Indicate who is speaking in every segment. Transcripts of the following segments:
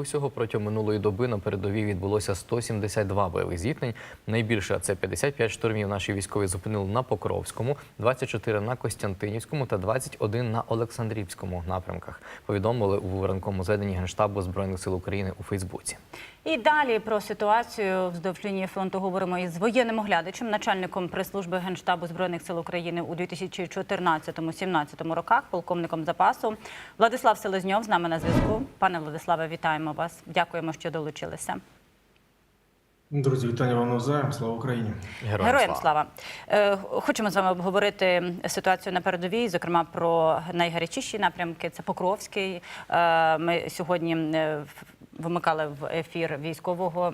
Speaker 1: усього протягом минулої доби на передовій відбулося 172 бойових зіткнень. Найбільше це 55 штурмів наші військові зупинили на Покровському, 24 на Костянтинівському та 21 на Олександрівському напрямках. Повідомили у ранковому зведенні Генштабу Збройних сил України у Фейсбуці.
Speaker 2: І далі про ситуацію вздовж лінії фронту говоримо із воєнним оглядачем, начальником прес-служби Генштабу Збройних сил України у 2014-2017 роках, полковником запасу. Владислав Селезньов з нами на зв'язку. Пане Владиславе, вітаємо вас. Дякуємо, що долучилися.
Speaker 3: Друзі, вітання вам навзаєм. Слава Україні!
Speaker 2: Героям слава. слава. Хочемо з вами обговорити ситуацію на передовій, зокрема про найгарячіші напрямки. Це Покровський. Е, Ми сьогодні е, вимикали в ефір військового.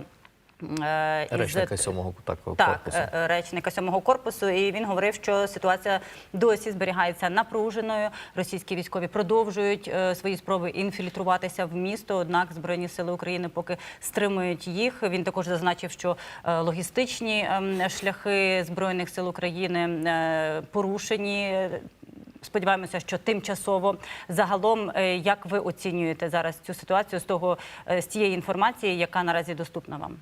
Speaker 2: Е,
Speaker 1: Речника сьомого
Speaker 2: так,
Speaker 1: корпусу.
Speaker 2: е, е, речника сьомого корпусу, і він говорив, що ситуація досі зберігається напруженою. Російські військові продовжують е, свої спроби інфільтруватися в місто. Однак збройні сили України поки стримують їх. Він також зазначив, що е, логістичні ем, шляхи збройних сил України е, порушені. Сподіваємося, що тимчасово загалом, е, як ви оцінюєте зараз цю ситуацію з того е, з тієї інформації, яка наразі доступна вам?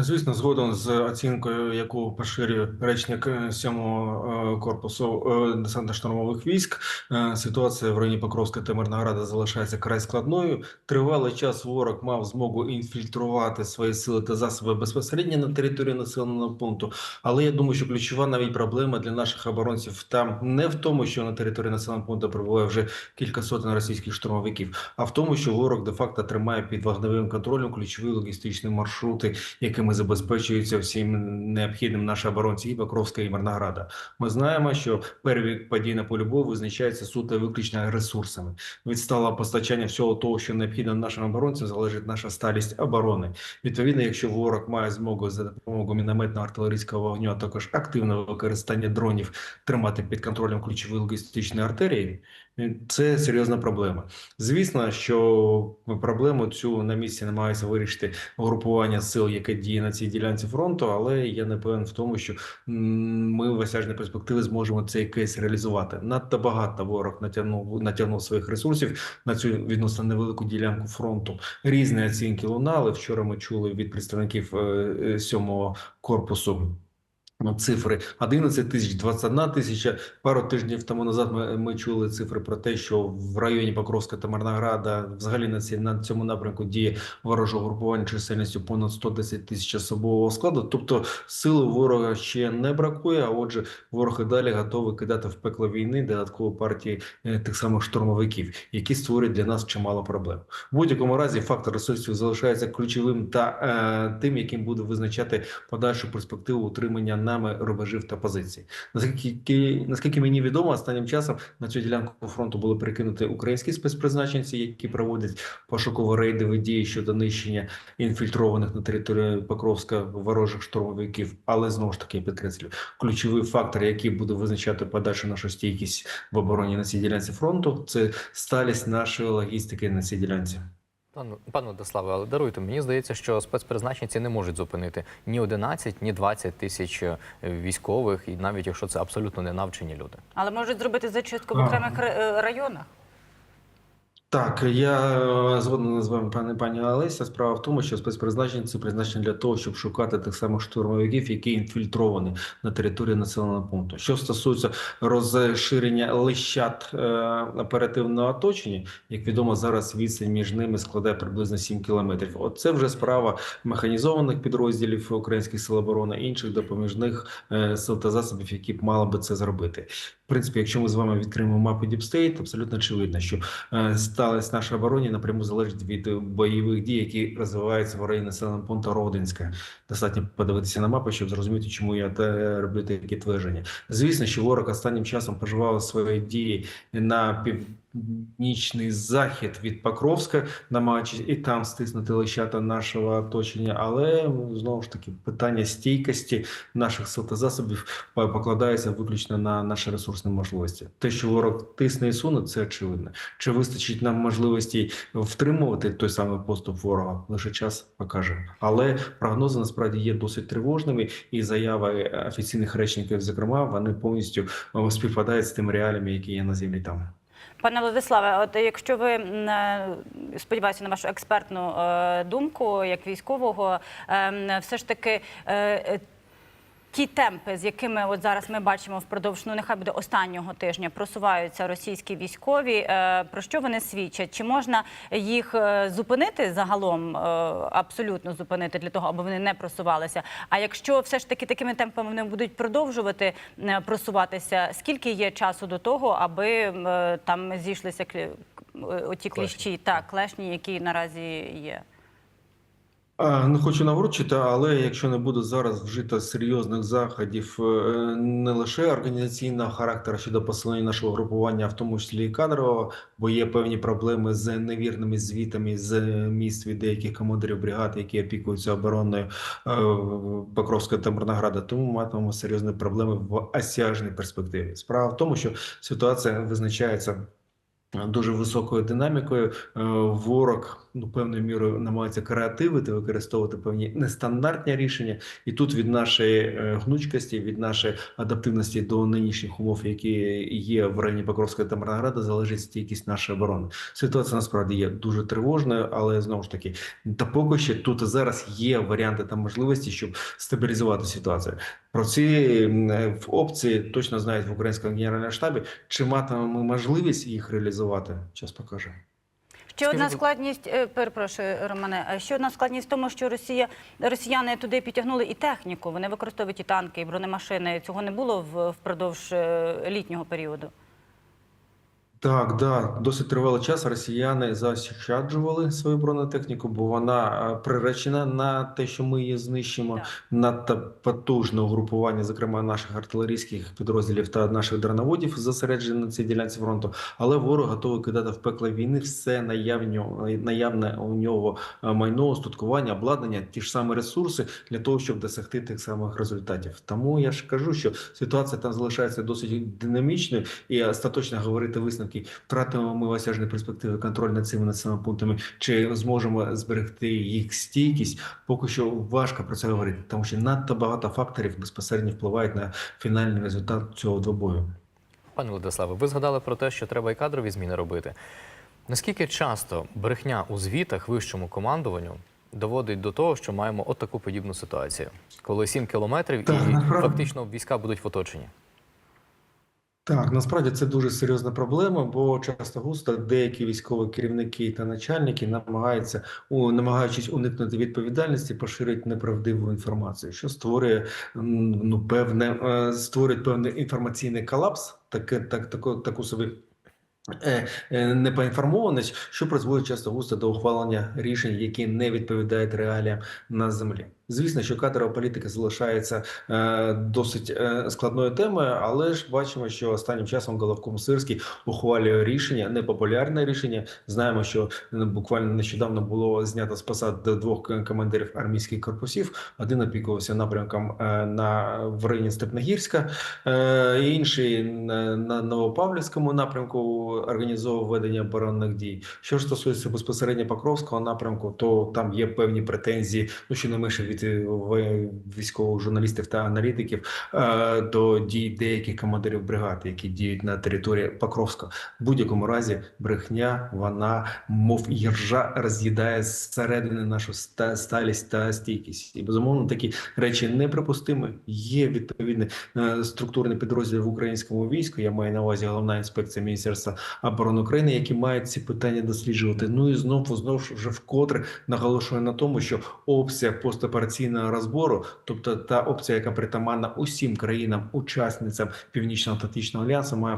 Speaker 3: Звісно, згодом з оцінкою, яку поширює речник е, сьомого е, корпусу е, десантно-штурмових військ, е, ситуація в районі Покровська та Мирнограда залишається край складною. Тривалий час ворог мав змогу інфільтрувати свої сили та засоби безпосередньо на території населеного пункту. Але я думаю, що ключова навіть проблема для наших оборонців там не в тому, що на території населеного пункту перебуває вже кілька сотень російських штурмовиків, а в тому, що ворог де-факто тримає під вогневим контролем ключові логістичні маршрути, якими забезпечуються всім необхідним наші оборонці і Покровська і Мирнограда. Ми знаємо, що перебіг подій на полі бою визначається суто виключно ресурсами. Від сталого постачання всього того, що необхідно нашим оборонцям, залежить наша сталість оборони. Відповідно, якщо ворог має змогу за допомогою мінометного артилерійського вогню, а також активного використання дронів тримати під контролем ключові логістичні артерії, це серйозна проблема. Звісно, що проблему цю на місці намагається вирішити групування сил, яке діє на цій ділянці фронту, але я не певен в тому, що ми в осяжній перспективі зможемо цей кейс реалізувати. Надто багато ворог натягнув натягнув своїх ресурсів на цю відносно невелику ділянку фронту. Різні оцінки лунали. Вчора ми чули від представників е, е, сьомого корпусу. Ну, Цифри 11 тисяч, 21 тисяча. Пару тижнів тому назад ми, ми чули цифри про те, що в районі Покровська та Марнограда взагалі на, ці, на цьому напрямку діє ворожого групування чисельністю понад 110 тисяч особового складу. Тобто сили ворога ще не бракує. А отже, ворог і далі готовий кидати в пекло війни додаткові партії е, тих самих штурмовиків, які створюють для нас чимало проблем. В будь-якому разі фактор ресурсів залишається ключовим та е, тим, яким буде визначати подальшу перспективу утримання нами рубежів та позицій. Наскільки наскільки мені відомо, останнім часом на цю ділянку фронту були перекинуті українські спецпризначенці, які проводять пошуково-рейдові дії щодо нищення інфільтрованих на території Покровська ворожих штурмовиків. Але знову ж таки я підкреслю, ключовий фактор, який буде визначати подальшу нашу стійкість в обороні на цій ділянці фронту, це сталість нашої логістики на цій ділянці.
Speaker 1: Пане Владиславе, але даруйте, мені здається, що спецпризначенці не можуть зупинити ні 11, ні 20 тисяч е, військових, і навіть якщо це абсолютно не навчені люди.
Speaker 2: Але можуть зробити зачистку в окремих е, районах.
Speaker 3: Так, я е, згоден з вами, пане пані Олеся. Справа в тому, що спецпризначення це призначення для того, щоб шукати тих самих штурмовиків, які інфільтровані на території населеного пункту. Що стосується розширення лищат е, оперативного оточення, як відомо, зараз відстань між ними складає приблизно 7 кілометрів. От це вже справа механізованих підрозділів українських сил оборони, інших допоміжних е, сил та засобів, які б мали би це зробити. В принципі, якщо ми з вами відкриємо мапу State, абсолютно очевидно, що е, в нашій обороні напряму залежить від бойових дій, які розвиваються в районі населеного пункту Родинська. Достатньо подивитися на мапу, щоб зрозуміти, чому я роблю такі твердження. Звісно, що ворог останнім часом поживав свої дії на північний захід від Покровська, намагаючись і там стиснути лищата нашого оточення. Але ну, знову ж таки питання стійкості наших сил та засобів покладається виключно на наші ресурсні можливості. Те, що ворог тисне і суне, це очевидно. Чи вистачить нам можливості втримувати той самий поступ ворога? Лише час покаже. Але прогнози насправді є досить тривожними, і заяви офіційних речників, зокрема, вони повністю е, співпадають з тими реаліями, які є на землі там.
Speaker 2: Пане Владиславе, от якщо ви е, сподіваюся на вашу експертну е, думку як військового, е, все ж таки. Ті темпи, з якими от зараз ми бачимо впродовж, ну нехай буде останнього тижня, просуваються російські військові. е, Про що вони свідчать? Чи можна їх е, зупинити загалом, е, абсолютно зупинити для того, аби вони не просувалися? А якщо все ж таки такими темпами вони будуть продовжувати просуватися, скільки є часу до того, аби там зійшлися оті кліщі, так клешні, які наразі є?
Speaker 3: Не хочу наврочити, але якщо не буде зараз вжито серйозних заходів е, не лише організаційного характеру щодо посилення нашого групування, в тому числі і кадрового, бо є певні проблеми з невірними звітами з місць від деяких командирів бригад, які опікуються обороною е, Покровська та Мирнограда, тому матимемо серйозні проблеми в осяжній перспективі. Справа в тому, що ситуація визначається дуже високою динамікою. Е, Ворог ну певною мірою намагається креативити, використовувати певні нестандартні рішення, і тут від нашої е, гнучкості, від нашої адаптивності до нинішніх умов, які є в районі Покровська та Мирнограда, залежить стійкість нашої оборони. Ситуація насправді є дуже тривожною, але знову ж таки, та поки що тут зараз є варіанти та можливості, щоб стабілізувати ситуацію. Про ці е, в опції точно знають в українському генеральному штабі. Чи матимемо ми можливість їх реалізувати? Час покаже.
Speaker 2: Ще одна складність, е, перепрошую, Романе. е, Ще одна складність в тому, що Росія росіяни туди підтягнули і техніку. Вони використовують і танки, і бронемашини. Цього не було в- впродовж е, літнього періоду.
Speaker 3: Так, да, досить тривалий час росіяни заощаджували свою бронетехніку, бо вона е, приречена на те, що ми її знищимо.
Speaker 2: Так.
Speaker 3: Надто потужне угрупування, зокрема наших артилерійських підрозділів та наших дроноводів, зосереджені на цій ділянці фронту. Але ворог готовий кидати в пекло війни все наявне, наявне у нього е, майно, устаткування, обладнання, ті ж самі ресурси для того, щоб досягти тих самих результатів. Тому я ж кажу, що ситуація там залишається досить динамічною, і остаточно говорити висновки, втратимо ми в осяжній перспективи контроль над цими населеними пунктами, чи зможемо зберегти їх стійкість, поки що важко про це говорити, тому що надто багато факторів безпосередньо впливають на фінальний результат цього двобою.
Speaker 1: Пане Владиславе, ви згадали про те, що треба і кадрові зміни робити. Наскільки часто брехня у звітах вищому командуванню доводить до того, що маємо от таку подібну ситуацію, коли 7 кілометрів і фактично війська будуть в оточенні?
Speaker 3: Так, насправді це дуже серйозна проблема, бо часто густо деякі військові керівники та начальники намагаються, у намагаючись уникнути відповідальності, поширити неправдиву інформацію, що створює ну певне створить створює певний інформаційний колапс, таке так таку таку собі. Е, е, Непоінформованість, що призводить часто густо до ухвалення рішень, які не відповідають реаліям на землі. Звісно, що кадрова політика залишається е, досить е, складною темою, але ж бачимо, що останнім часом Головком Сирський ухвалює рішення, непопулярне рішення. Знаємо, що е, буквально нещодавно було знято з посад двох командирів армійських корпусів. Один опікувався напрямком е, на в районі Степногірська, е, інший на, на Новопавлівському напрямку організовував ведення оборонних дій. Що ж стосується безпосередньо Покровського напрямку, то там є певні претензії, ну що не менше від е, військових журналістів та аналітиків е, до дій деяких командирів бригад, які діють на території Покровська. В будь-якому разі брехня, вона мов іржа роз'їдає зсередини нашу сталість та стійкість. І безумовно такі речі неприпустимі. Є відповідний е, структурний підрозділ в українському війську. Я маю на увазі головна інспекція Міністерства оборони України, які мають ці питання досліджувати. Ну і знову знову вже вкотре наголошує на тому, що опція постопераційного розбору, тобто та опція, яка притаманна усім країнам-учасницям Північно-Атлантичного альянсу, має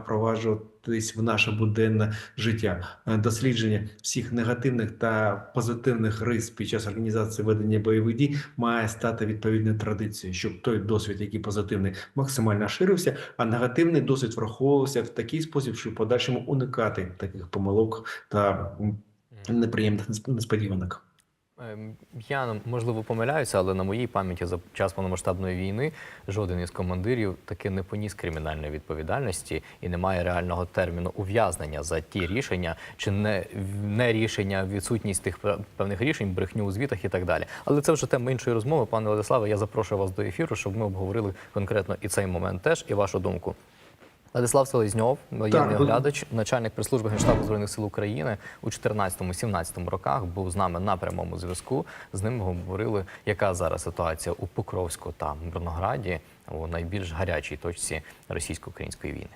Speaker 3: впроваджуватись в наше буденне життя. Е, Дослідження всіх негативних та позитивних рис під час організації ведення бойових дій має стати відповідною традицією, щоб той досвід, який позитивний, максимально ширився, а негативний досвід враховувався в такий спосіб, щоб в подальшому уникати таких помилок та неприємних несподіванок.
Speaker 1: Ем, Я можливо помиляюся, але на моїй пам'яті за час повномасштабної війни жоден із командирів таки не поніс кримінальної відповідальності і немає реального терміну ув'язнення за ті рішення, чи не, не рішення, відсутність тих пе- певних рішень, брехню у звітах і так далі. Але це вже тема іншої розмови. Пане Владиславе, я запрошую вас до ефіру, щоб ми обговорили конкретно і цей момент теж, і вашу думку. Владислав Селезньов, воєнний оглядач, начальник прес-служби Генштабу збройних сил України у 2014-2017 роках, був з нами на прямому зв'язку. З ним говорили, яка зараз ситуація у Покровську та Мирнограді у найбільш гарячій точці російсько-української війни.